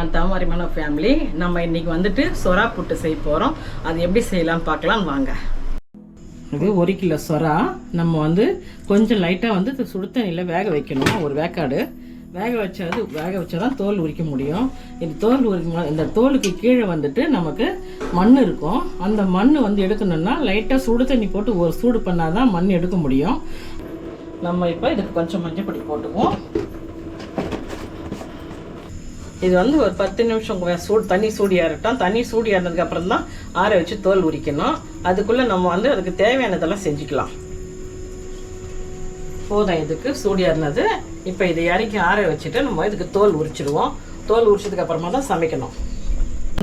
Hello family நம்ம இன்றைக்கி வந்துட்டு சொரா புட்டு செய்ய போகிறோம் அது எப்படி செய்யலாம்னு பார்க்கலாம் வாங்க. இது ஒரு கிலோ சொரா நம்ம வந்து கொஞ்சம் லைட்டாக வந்து இது சுடு தண்ணியில் வேக வைக்கணும் ஒரு வேக்காடு. வேக வச்சது வேக வச்சா தான் தோல் உரிக்க முடியும். இந்த தோல் உரிக்க இந்த தோலுக்கு கீழே வந்துட்டு நமக்கு மண் இருக்கும். அந்த மண் வந்து எடுக்கணும்னா லைட்டாக சுடு தண்ணி போட்டு ஒரு சூடு பண்ணால் தான் மண் எடுக்க முடியும். நம்ம இப்போ இதுக்கு கொஞ்சம் மஞ்சள் பொடி போட்டுக்குவோம். இது வந்து ஒரு பத்து நிமிஷம் சூடு தண்ணி சூடி ஏறட்டும் தண்ணி சூடி ஏறினதுக்கு அப்புறம் தான் ஆற வச்சு தோல் உரிக்கணும். அதுக்குள்ளே நம்ம வந்து அதுக்கு தேவையானதெல்லாம் செஞ்சுக்கலாம். போதும் இதுக்கு சூடி ஏறினது இப்போ இதை இறக்கி ஆற வச்சுட்டு நம்ம இதுக்கு தோல் உரிச்சிடுவோம். தோல் உரிச்சதுக்கு அப்புறமா தான் சமைக்கணும்.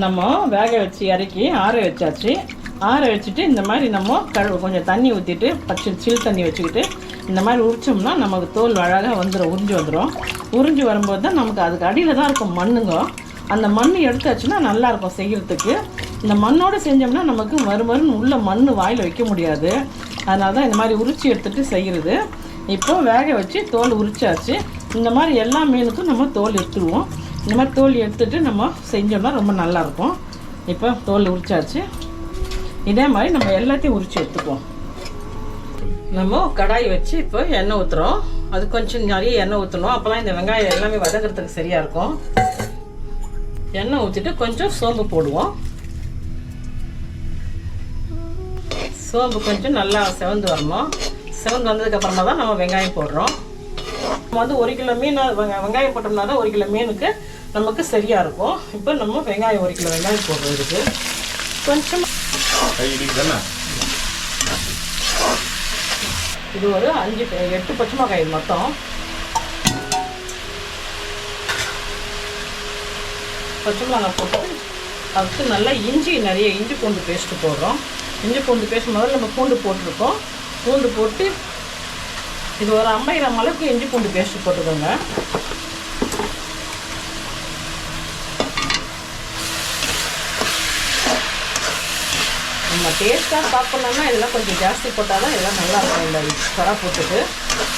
நம்ம வேக வச்சு இறக்கி ஆற வச்சாச்சு. ஆற வச்சுட்டு இந்த மாதிரி நம்ம கழுவு கொஞ்சம் தண்ணி ஊற்றிட்டு பச்சை சில் தண்ணி வச்சுக்கிட்டு இந்த மாதிரி உரிச்சோம்னா நமக்கு தோல் அழகாக வந்துடும் உறிஞ்சு வந்துடும் உறிஞ்சு வரும்போது தான் நமக்கு அதுக்கு அடியில் தான் இருக்கும் மண்ணுங்க. அந்த மண் எடுத்தாச்சுன்னா நல்லா இருக்கும் இந்த மண்ணோடு செஞ்சோம்னா நமக்கு மறுமருன்னு உள்ள மண் வாயில் வைக்க முடியாது. அதனால தான் இந்த மாதிரி உரிச்சி எடுத்துகிட்டு செய்கிறது இப்போ வேக வச்சு தோல் உரிச்சாச்சு. இந்த மாதிரி எல்லா மீனுக்கும் நம்ம தோல் எடுத்துருவோம். இந்த மாதிரி தோல் எடுத்துட்டு நம்ம செஞ்சோம்னா ரொம்ப நல்லாயிருக்கும் இப்போ தோல் உரிச்சாச்சு. இதே மாதிரி நம்ம எல்லாத்தையும் உரிச்சு எடுத்துக்குவோம். நம்ம கடாய் வச்சு இப்போ எண்ணெய் ஊற்றுறோம் அது கொஞ்சம் நிறைய எண்ணெய் ஊற்றணும் அப்போ தான் இந்த வெங்காயம் எல்லாமே வதங்குறதுக்கு சரியாக இருக்கும். எண்ணெய் ஊற்றிட்டு கொஞ்சம் சோம்பு போடுவோம். சோம்பு கொஞ்சம் நல்லா செவந்து வரணும். செவந்து வந்ததுக்கப்புறமா தான் நம்ம வெங்காயம் போடுறோம். நம்ம வந்து ஒரு கிலோ மீன் வெங்காயம் போட்டோம்னா தான் ஒரு கிலோ மீனுக்கு நமக்கு சரியாக இருக்கும். இப்போ நம்ம வெங்காயம் ஒரு கிலோ வெங்காயம் போடுறதுக்கு கொஞ்சம். இது ஒரு அஞ்சு எட்டு பச்சை மிளகாய் மொத்தம். பச்சை மிளகாய் போட்டு அதுக்கு நல்லா இஞ்சி நிறைய இஞ்சி பூண்டு பேஸ்ட்டு போடுறோம். இஞ்சி பூண்டு பேஸ்ட் முதல்ல நம்ம பூண்டு போட்டிருக்கோம். பூண்டு போட்டு இது ஒரு ஐம்பது கிராம் அளவுக்கு இஞ்சி பூண்டு பேஸ்ட்டு போட்டுக்கோங்க. நம்ம டேஸ்ட்டாக சாப்பிட்ணுன்னா இதெல்லாம் கொஞ்சம் ஜாஸ்தி போட்டால் தான் இதெல்லாம் நல்லா இருக்கும். இந்த சரா போட்டுட்டு.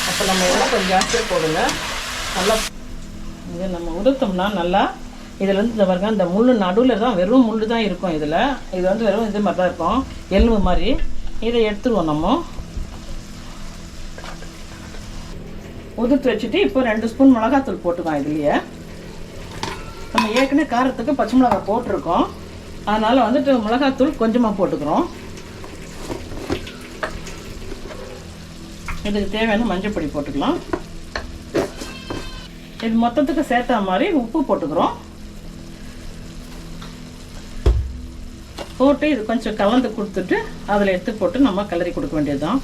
அப்போ நம்ம இதெல்லாம் கொஞ்சம் ஜாஸ்தியாக போடுங்க. நல்லா இது நம்ம உடுத்தோம்னா நல்லா இதுலேருந்து இந்த பாருங்க இந்த முள் நடுவில் தான் வெறும் முள் தான் இருக்கும் இதில். இது வந்து வெறும் இது மாதிரி தான் இருக்கும். எலும்பு மாதிரி. இதை எடுத்துருவோம் நம்ம. உதுத்து வச்சுட்டு இப்போ ரெண்டு ஸ்பூன் மிளகாத்தூள் போட்டுக்கலாம் இதுலேயே. நம்ம ஏற்கனவே காரத்துக்கு பச்சை மிளகாய் போட்டிருக்கோம். அதனால் வந்துட்டு மிளகாத்தூள் கொஞ்சமாக போட்டுக்கிறோம். இதுக்கு தேவையான மஞ்சள் பொடி போட்டுக்கலாம். இது மொத்தத்துக்கு சேர்த்த மாதிரி உப்பு போட்டுக்கிறோம். போட்டு இது கொஞ்சம் கலந்து கொடுத்துட்டு அதில் எடுத்து போட்டு நம்ம கிளறி கொடுக்க வேண்டியதுதான்.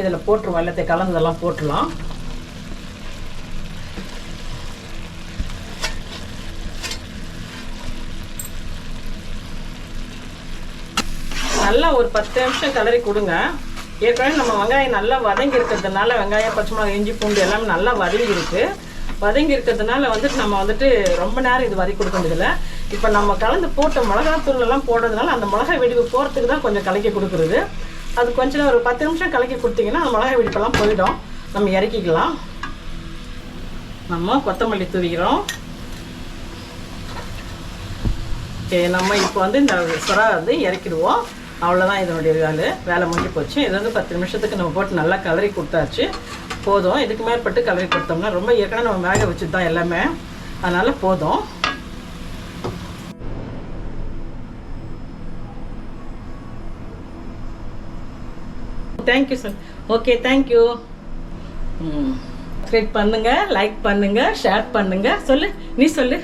இதில் போட்டுருவோம் எல்லாத்தையும் கலந்ததெல்லாம் போட்டுடலாம். நல்லா ஒரு பத்து நிமிஷம் கிளறி கொடுங்க. ஏற்கனவே நம்ம வெங்காயம் நல்லா வதங்கி இருக்கிறதுனால வெங்காயம் பச்சை மிளகாய் இஞ்சி பூண்டு எல்லாமே நல்லா வதங்கி இருக்கு வதங்கி இருக்கிறதுனால வந்துட்டு நம்ம வந்துட்டு ரொம்ப நேரம் இது வதக்கி கொடுக்க முடியல. இப்போ நம்ம கலந்து போட்ட மிளகாத்தூள் எல்லாம் போடுறதுனால அந்த மிளகாய் வெடிப்பு போகிறதுக்கு தான் கொஞ்சம் கலக்கி கொடுக்குறது. அது கொஞ்சம் ஒரு பத்து நிமிஷம் கலக்கி கொடுத்தீங்கன்னா அந்த மிளகாய் வெடிப்பெல்லாம் போயிடும். நம்ம இறக்கிக்கலாம். நம்ம கொத்தமல்லி தூவிக்கிறோம். ஓகே நம்ம இப்போ வந்து இந்த சுறா வந்து இறக்கிடுவோம். அவ்வளோதான் இதனுடைய வேலை. வேலை முடிஞ்சு போச்சு. இது வந்து பத்து நிமிஷத்துக்கு நம்ம போட்டு நல்லா கலரி கொடுத்தாச்சு. போதும். இதுக்கு மேற்பட்டு கலரி கொடுத்தோம்னா ரொம்ப ஏற்கனவே நம்ம வேக வச்சு தான் எல்லாமே. அதனால் போதும். Thank you sir okay thank you ம் சப்ஸ்கிரைப் லைக் பண்ணுங்கள் ஷேர் பண்ணுங்கள் சொல்லு. நீ சொல்லு.